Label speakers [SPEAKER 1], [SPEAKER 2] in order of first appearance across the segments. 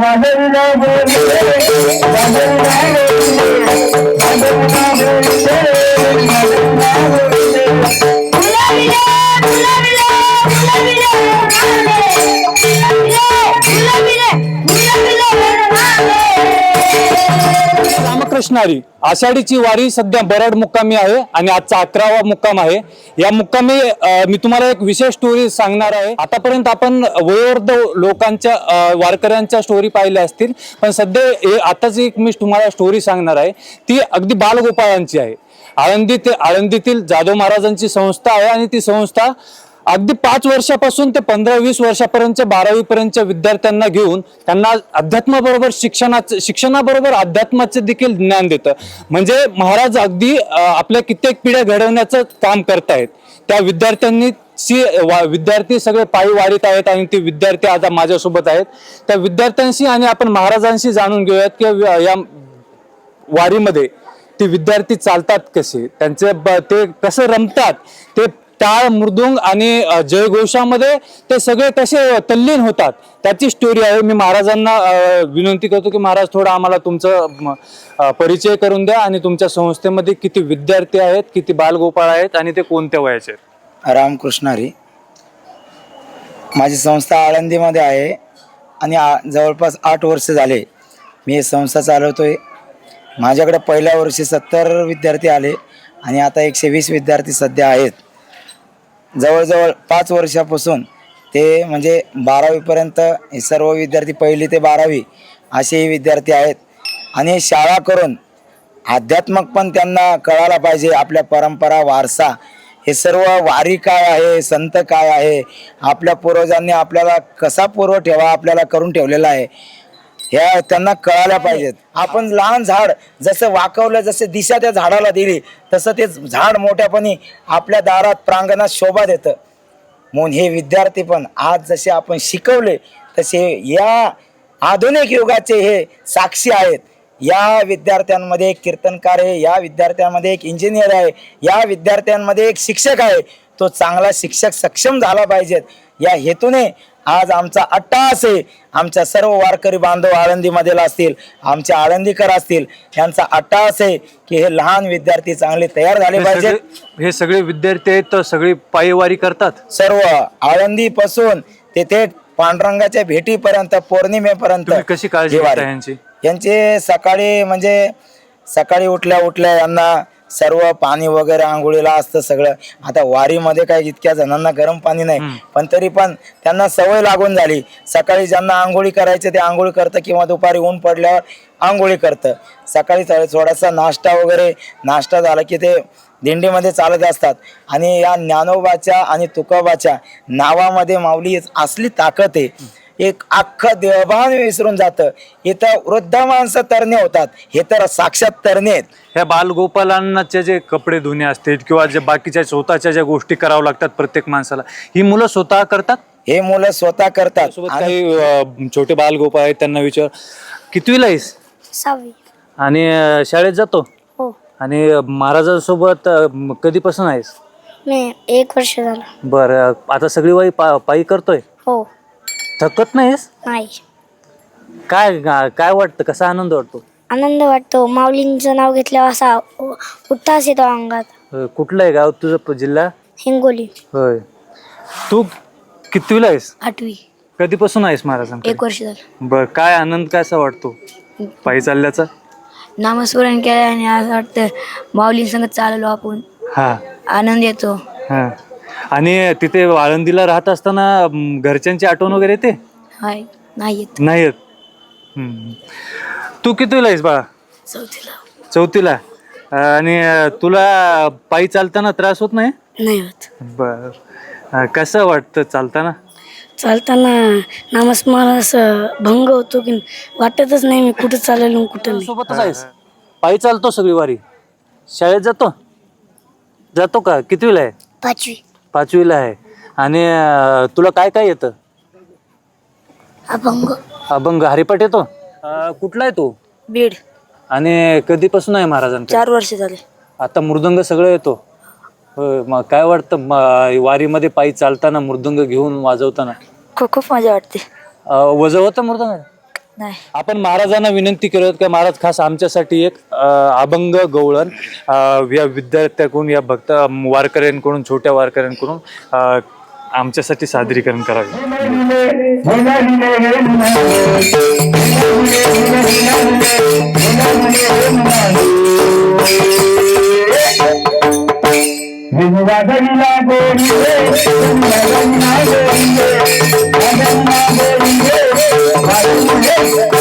[SPEAKER 1] Thank you. असणारी आषाढीची वारी सध्या बरड मुक्कामी आहे आणि आजचा अकरावा मुक्काम आहे. या मुक्कामी मी तुम्हाला एक विशेष स्टोरी सांगणार आहे. आतापर्यंत आपण वयोवृद्ध लोकांच्या वारकऱ्यांच्या स्टोरी पाहिल्या असतील. पण सध्या हे आताच एक मी तुम्हाला स्टोरी सांगणार आहे. ती अगदी बालगोपाळांची आहे. आळंदी ते आळंदीतील जाधव महाराजांची संस्था आहे आणि ती संस्था अगदी पाच वर्षापासून ते पंधरा वीस वर्षापर्यंतच्या बारावीपर्यंतच्या विद्यार्थ्यांना घेऊन त्यांना अध्यात्माबरोबर शिक्षणाचं शिक्षणाबरोबर अध्यात्माचे देखील ज्ञान देतं. म्हणजे महाराज अगदी आपल्या कित्येक पिढ्या घडवण्याचं काम करतायत. त्या विद्यार्थ्यांनी सी वा- विद्यार्थी सगळे पायी वाढीत आहेत आणि ते विद्यार्थी आता माझ्यासोबत आहेत. त्या विद्यार्थ्यांशी आणि आपण महाराजांशी जाणून घेऊयात की या वारीमध्ये ते विद्यार्थी चालतात कसे? त्यांचे ब- ते कसं रमतात? ते टाळ मृदुंग आणि जयघोषामध्ये ते सगळे तसे तल्लीन होतात. त्याची स्टोरी आहे. मी महाराजांना विनंती करतो की महाराज थोडा आम्हाला तुमचं परिचय करून द्या आणि तुमच्या संस्थेमध्ये किती विद्यार्थी आहेत किती बालगोपाळ आहेत आणि ते कोणत्या वयाचे आहेत?
[SPEAKER 2] रामकृष्णारी माझी संस्था आळंदीमध्ये आहे आणि आ जवळपास आठ वर्ष झाले मी हे संस्था चालवतोय. माझ्याकडे पहिल्या वर्षी सत्तर विद्यार्थी आले आणि आता एकशे वीस विद्यार्थी सध्या आहेत. जवळजवळ पाच वर्षापासून ते म्हणजे बारावीपर्यंत हे सर्व विद्यार्थी पहिली ते बारावी असेही विद्यार्थी आहेत. आणि शाळा करून अध्यात्मक पण त्यांना कळायला पाहिजे आपल्या परंपरा वारसा. हे सर्व वारी काय आहे संत काय आहे आपल्या पूर्वजांनी आपल्याला कसा पूर्व ठेवा आपल्याला करून ठेवलेला आहे. ह्या त्यांना कळायला पाहिजेत. आपण लहान झाड जसं वाकवलं जसं दिशा त्या झाडाला दिली तसं ते झाड मोठ्यापणी आपल्या दारात प्रांगणात शोभा देतं. म्हणून हे विद्यार्थी पण आज जसे आपण शिकवले तसे या आधुनिक युगाचे हे साक्षी आहेत. या विद्यार्थ्यांमध्ये एक कीर्तनकार आहे या विद्यार्थ्यांमध्ये एक इंजिनियर आहे या विद्यार्थ्यांमध्ये एक शिक्षक आहे. तो चांगला शिक्षक सक्षम झाला पाहिजेत. या हेतूने आज आमचा अट्टाहास आहे. आमच्या सर्व वारकरी बांधव आळंदीमधील असतील आमचे आळंदीकर असतील यांचा अट्टाहास आहे की हे लहान विद्यार्थी चांगले तयार झाले
[SPEAKER 1] सगळे- हे सगळे विद्यार्थी आहेत तर सगळी पायी वारी करतात.
[SPEAKER 2] सर्व आळंदीपासून ते थेट पांडुरंगाच्या भेटीपर्यंत पौर्णिमेपर्यंत
[SPEAKER 1] कशी काळजी. घेता यांची?
[SPEAKER 2] यांचे सकाळी म्हणजे सकाळी उठल्या उठल्या यांना सर्व पाणी वगैरे आंघोळीला असतं सगळं. आता वारीमध्ये काय इतक्या जणांना गरम पाणी नाही. पण तरी पण त्यांना सवय लागून झाली. सकाळी ज्यांना आंघोळी करायचे ते आंघोळी करतं किंवा दुपारी ऊन पडल्यावर आंघोळी करतं. सकाळी थोडा- थोडासा नाश्ता वगैरे नाश्ता झाला की ते दिंडीमध्ये चालत असतात. आणि या ज्ञानोबाच्या आणि तुकोबाच्या नावामध्ये माऊली असली ताकद आहे. एक अख्खं देवभान विसरून जातं. इथं वृद्ध माणसं तरणे होतात. हे तर साक्षात तरणे आहेत.
[SPEAKER 1] ह्या बालगोपालांनाचे जे कपडे धुणे असतील किंवा जे बाकीच्या स्वतःच्या ज्या गोष्टी कराव्या लागतात प्रत्येक माणसाला ही मुलं स्वतः करतात?
[SPEAKER 2] हे मुलं स्वतः करतात.
[SPEAKER 1] सोबत
[SPEAKER 2] आणि
[SPEAKER 1] काही अं, छोटे बालगोपाळ आहेत त्यांना विचार. कितवीला आहेस?
[SPEAKER 3] सहावी.
[SPEAKER 1] आणि अं, शाळेत जातो?
[SPEAKER 3] हो.
[SPEAKER 1] आणि महाराजांसोबत अं, कधीपासून आहेस?
[SPEAKER 3] मी एक वर्ष झालं.
[SPEAKER 1] बरं आता सगळी वाई पा पायी करतोय?
[SPEAKER 3] हो.
[SPEAKER 1] थकत नाहीस?
[SPEAKER 3] नाही.
[SPEAKER 1] काय काय वाटतं? कसा आनंद वाटतो?
[SPEAKER 3] आनंद वाटतो. माऊलींचं नाव घेतल्यावर असा उ- उठ्ठास येतो अंगात.
[SPEAKER 1] होय, कुठलं आहे गाव तुझं प- जिल्हा?
[SPEAKER 3] हिंगोली.
[SPEAKER 1] होय. तू कितवीला आहेस?
[SPEAKER 3] आठवी.
[SPEAKER 1] कधीपासून आहेस महाराजांकडे?
[SPEAKER 3] एक वर्ष झालं.
[SPEAKER 1] बर काय आनंद कसा वाटतो? पायी चालल्याचा?
[SPEAKER 3] नामस्मरण केलं आणि असं वाटतं माऊलींसंग चाललो आपण.
[SPEAKER 1] हा.
[SPEAKER 3] आनंद येतो.
[SPEAKER 1] हा. आणि तिथे आळंदीला राहत असताना म, घरच्यांची आठवण वगैरे येते?
[SPEAKER 3] हाय नाही येत.
[SPEAKER 1] नाही येत. हम्म. तू कितवीला आहेस बाळा?
[SPEAKER 3] चौथीला.
[SPEAKER 1] चौथीला. आणि अं, तुला पायी चालताना त्रास होत नाही?
[SPEAKER 3] नाही होत.
[SPEAKER 1] बर. अं, कसं वाटतं चालताना?
[SPEAKER 3] चालताना नामस्मरण असं भंग होतो की वाटतच नाही मी कुठं चाललेलो कुठं नाही.
[SPEAKER 1] सोबतच आहेस. पायी चालतो सगळी वारी. शाळेत जातो? जातो का? कितवीला आहे?
[SPEAKER 3] पाचवी.
[SPEAKER 1] पाचवीला आहे. आणि अं, तुला काय काय येतं?
[SPEAKER 3] अभंग.
[SPEAKER 1] अभंग. हरिपाठ येतो? अं, कुठला आहे तू?
[SPEAKER 3] बीड.
[SPEAKER 1] आणि कधीपासून आहे महाराजांकडे?
[SPEAKER 3] चार वर्ष झाले.
[SPEAKER 1] आता मृदंग सगळं येतो. होय मग काय वाटतं म- वारीमध्ये पायी चालताना मृदंग घेऊन वाजवताना?
[SPEAKER 3] खूप खूप मजा वाटते.
[SPEAKER 1] अं, वजं होतं मृदंग?
[SPEAKER 4] नाही.
[SPEAKER 1] आपण महाराजांना विनंती करत की महाराज खास आमच्यासाठी एक अ, अभंग गवळण अ, या विद्यार्थ्याकडून या भक्त वारकऱ्यांकडून छोट्या वारकऱ्यांकडून अ, आमच्यासाठी सादरीकरण करावे.
[SPEAKER 2] Say.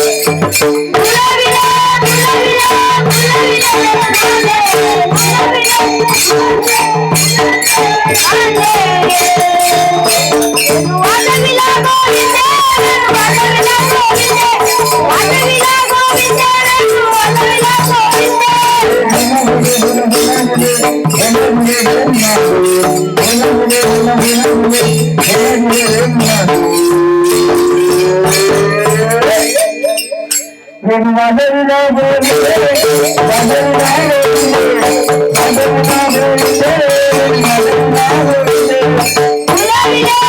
[SPEAKER 2] Yeah.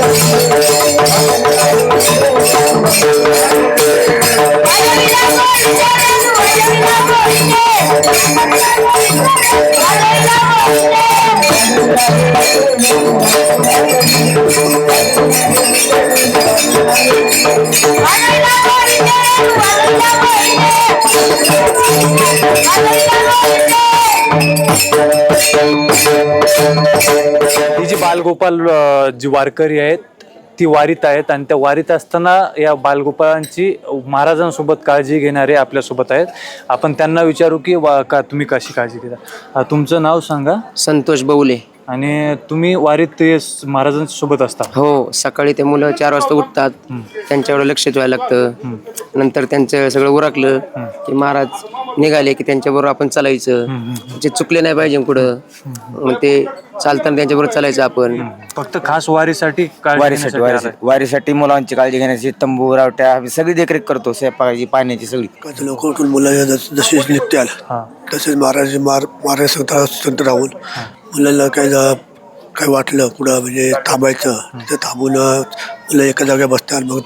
[SPEAKER 1] ही जी बालगोपाल जी वारकरी आहेत ती वारीत आहेत आणि त्या वारीत असताना या बालगोपाळांची महाराजांसोबत काळजी घेणारे आपल्यासोबत आहेत. आपण त्यांना विचारू की वा का तुम्ही कशी काळजी घेता? तुमचं नाव सांगा.
[SPEAKER 5] संतोष बवले.
[SPEAKER 1] आणि तुम्ही वारीत ते स- महाराजांसोबत असता.
[SPEAKER 5] हो सकाळी ते मुलं चार वाजता उठतात. त्यांच्याकडे लक्ष ठेवायला लागतं. नंतर त्यांचं सगळं उरकलं की महाराज निघाले की त्यांच्याबरोबर आपण चालायचं. जे चुकले नाही पाहिजे कुठं मग ते चालताना त्यांच्याबरोबर चालायचं आपण.
[SPEAKER 1] फक्त खास वारीसाठी काळजी
[SPEAKER 2] वारीसाठी
[SPEAKER 1] घेण्यासाठी
[SPEAKER 2] वारीसाठी.
[SPEAKER 1] आलाय.
[SPEAKER 2] वारीसाठी मुलांची काळजी घेण्याची तंबू रावट्या आम्ही सगळी देखरेख करतो स्वयंपाकाची पाण्याची सगळी.
[SPEAKER 6] काही लोक उठून मुलांना जस- जसे निघत्याल
[SPEAKER 1] हा.
[SPEAKER 6] तसेच महाराज मार महाराज संत राहून. मुलांना काय जा- काय वाटलं कुठं म्हणजे थांबायचं तिथं थांबून अं, मुलं एका जागा बसतात मग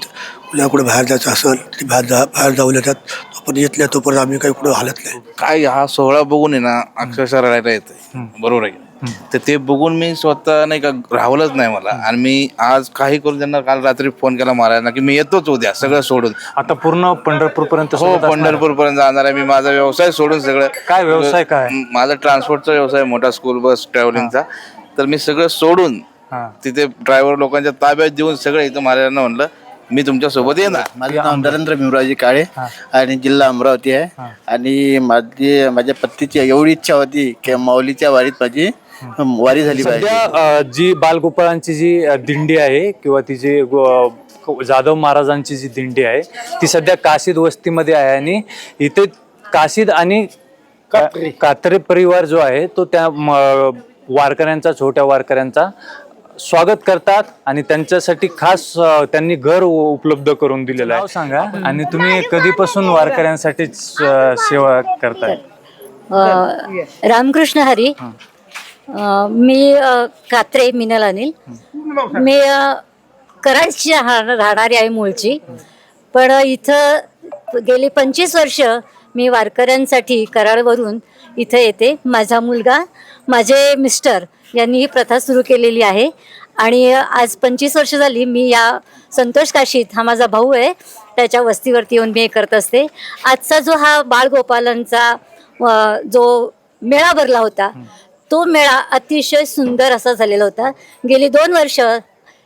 [SPEAKER 6] मुलं कुठं बाहेर जायचं असेल ते बाहेर जा बाहेर जाऊन येतात. तोपर्यंत येतल्या तोपर्यंत आम्ही काही कुठं हालत नाही.
[SPEAKER 7] काय हा सोहळा बघून आहे ना अक्षरशः रडायला येते बरोबर आहे तर ते बघून मी स्वतः नाही का राहवलंच नाही मला. आणि मी आज काही करून त्यांना काल रात्री फोन केला महाराजांना की मी येतोच उद्या सगळं सोडून.
[SPEAKER 1] आता पूर्ण पंढरपूर पर्यंत
[SPEAKER 7] हो पंढरपूर पर्यंत जाणार आहे मी. माझा व्यवसाय सोडून सगळं.
[SPEAKER 1] काय व्यवसाय काय?
[SPEAKER 7] माझा ट्रान्सपोर्टचा व्यवसाय मोठा स्कूल बस ट्रॅव्हलिंगचा तर मी सगळं सोडून
[SPEAKER 1] हा.
[SPEAKER 7] तिथे ड्रायव्हर लोकांच्या ताब्यात देऊन सगळं इथं महाराजांना म्हणलं मी तुमच्यासोबत येणार.
[SPEAKER 8] माझं नाव नरेंद्र भीमरावजी काळे आणि जिल्हा अमरावती आहे. आणि माझी माझ्या पत्नीची एवढी इच्छा होती की माऊलीच्या वारीत माझी वारी झाली पाहिजे.
[SPEAKER 1] सध्या अ, जी बालगोपाळांची जी अ, दिंडी आहे किंवा ती जी गो- जाधव महाराजांची जी दिंडी आहे ती सध्या काशीद वस्तीमध्ये आहे आणि इथे काशीद आणि का- कात्रे. परिवार जो आहे तो त्या म- वारकऱ्यांचा छोट्या वारकऱ्यांचा स्वागत करतात आणि त्यांच्यासाठी खास अ, त्यांनी घर उ- उपलब्ध करून दिलेलं आहे. सांगा. आणि तुम्ही कधीपासून वारकऱ्यांसाठी अ, सेवा करताय?
[SPEAKER 9] अ, रामकृष्ण हरी. मी कात्रे मिनल अनिल. मी अ, कराडची राहणारी आहे मूळची. पण इथं गेली पंचवीस वर्ष मी वारकऱ्यांसाठी कराडवरून इथं येते. माझा मुलगा माझे मिस्टर यांनी ही प्रथा सुरू केलेली आहे. आणि आज पंचवीस वर्ष झाली मी या संतोष काशीत हा माझा भाऊ आहे त्याच्या वस्तीवरती येऊन मी हे करत असते. आजचा जो हा बाळगोपालांचा जो मेळा भरला होता तो मेळा अतिशय सुंदर असा झालेला होता. गेली दोन वर्ष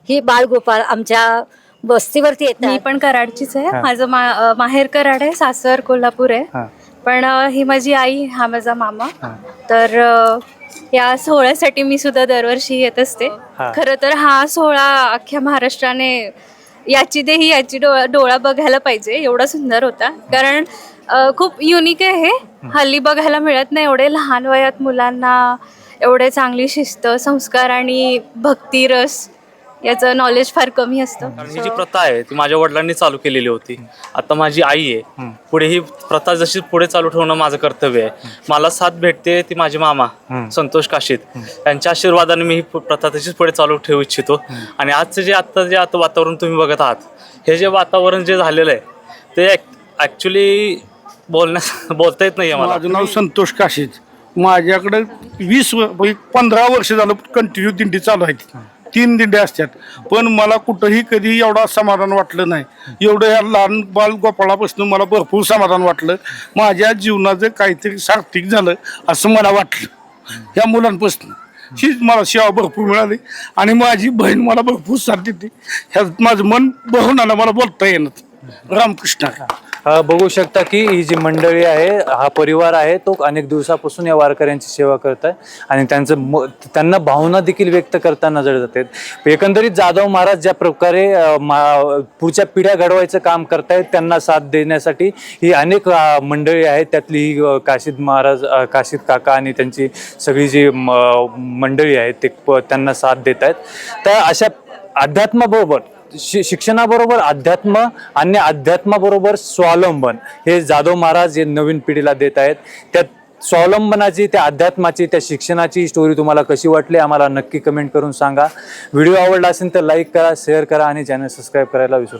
[SPEAKER 9] ही बाळगोपाल आमच्या वस्तीवरती
[SPEAKER 10] मी
[SPEAKER 9] येतात
[SPEAKER 10] पण कराडचीच आहे. माझं मा माहेर कराड आहे सासर कोल्हापूर आहे. पण ही माझी आई हा माझा मामा. तर या सोहळ्यासाठी मी सुद्धा दरवर्षी येत असते. खरं तर हा सोहळा अख्ख्या महाराष्ट्राने याची देही याची डोळा डोळा बघायला पाहिजे. एवढा सुंदर होता. कारण अ, खूप युनिक आहे. हे हल्ली बघायला मिळत नाही एवढे लहान वयात मुलांना एवढे चांगली शिस्त संस्कार आणि भक्तिरस याचं नॉलेज फार कमी असतं.
[SPEAKER 11] कारण ही जी प्रथा आहे ती माझ्या वडिलांनी चालू केलेली होती. आता माझी आई आहे. पुढे ही प्रथा जशी पुढे चालू ठेवणं माझं कर्तव्य आहे. मला साथ भेटते ती माझे मामा संतोष काशीत. त्यांच्या आशीर्वादाने मी ही प्रथा तशीच पुढे चालू ठेवू इच्छितो. आणि आजचं जे आता जे आता वातावरण तुम्ही बघत आहात हे जे वातावरण जे झालेलं आहे ते ॲक्च्युली बोलण्यास बोलता येत नाही मला.
[SPEAKER 12] माझं नाव संतोष काशीद. माझ्याकडं वीस व- म्हणजे पंधरा वर्ष झालं कंटिन्यू दिंडी चालू आहे तीन दिंड्या असतात. पण मला कुठंही कधी एवढा समाधान वाटलं नाही. एवढं या लहान बाल गोपाळापासून मला भरपूर समाधान वाटलं. माझ्या जीवनाचं काहीतरी सार्थिक झालं असं मला वाटलं. या मुलांपासून. हीच मला सेवा भरपूर मिळाली. आणि माझी बहीण मला भरपूर साथ देते ह्यात माझं मन भरून आलं मला बोलता येणार रामकृष्ण
[SPEAKER 1] अ, बघू शकता की ही जी मंडळी आहे हा परिवार आहे तो अनेक दिवसापासून या वारकऱ्यांची सेवा करत आहे आणि त्यांचं म- त्यांना भावना देखील व्यक्त करताना नजर जातात एकंदरीत जाधव महाराज ज्या प्रकारे अ, मा- पुढच्या पिढ्या घडवायचं काम करतायत त्यांना साथ देण्यासाठी ही अनेक अ, मंडळी आहेत. त्यातली ही, अ, काशीद महाराज अ, काशीद काका आणि त्यांची सगळी जी म- मंडळी आहेत ते प- त्यांना साथ देत आहेत तर अशा अध्यात्माबरोबर शि शिक्षणाबरोबर अध्यात्म आणि अध्यात्माबरोबर स्वावलंबन. हे जाधव महाराज हे नवीन पिढीला देत आहेत. त्या स्वावलंबनाची त्या अध्यात्माची त्या शिक्षणाची स्टोरी तुम्हाला कशी वाटली आम्हाला नक्की कमेंट करून सांगा. व्हिडिओ आवडला असेल तर लाईक करा शेअर करा आणि चॅनल सबस्क्राईब करायला विसरू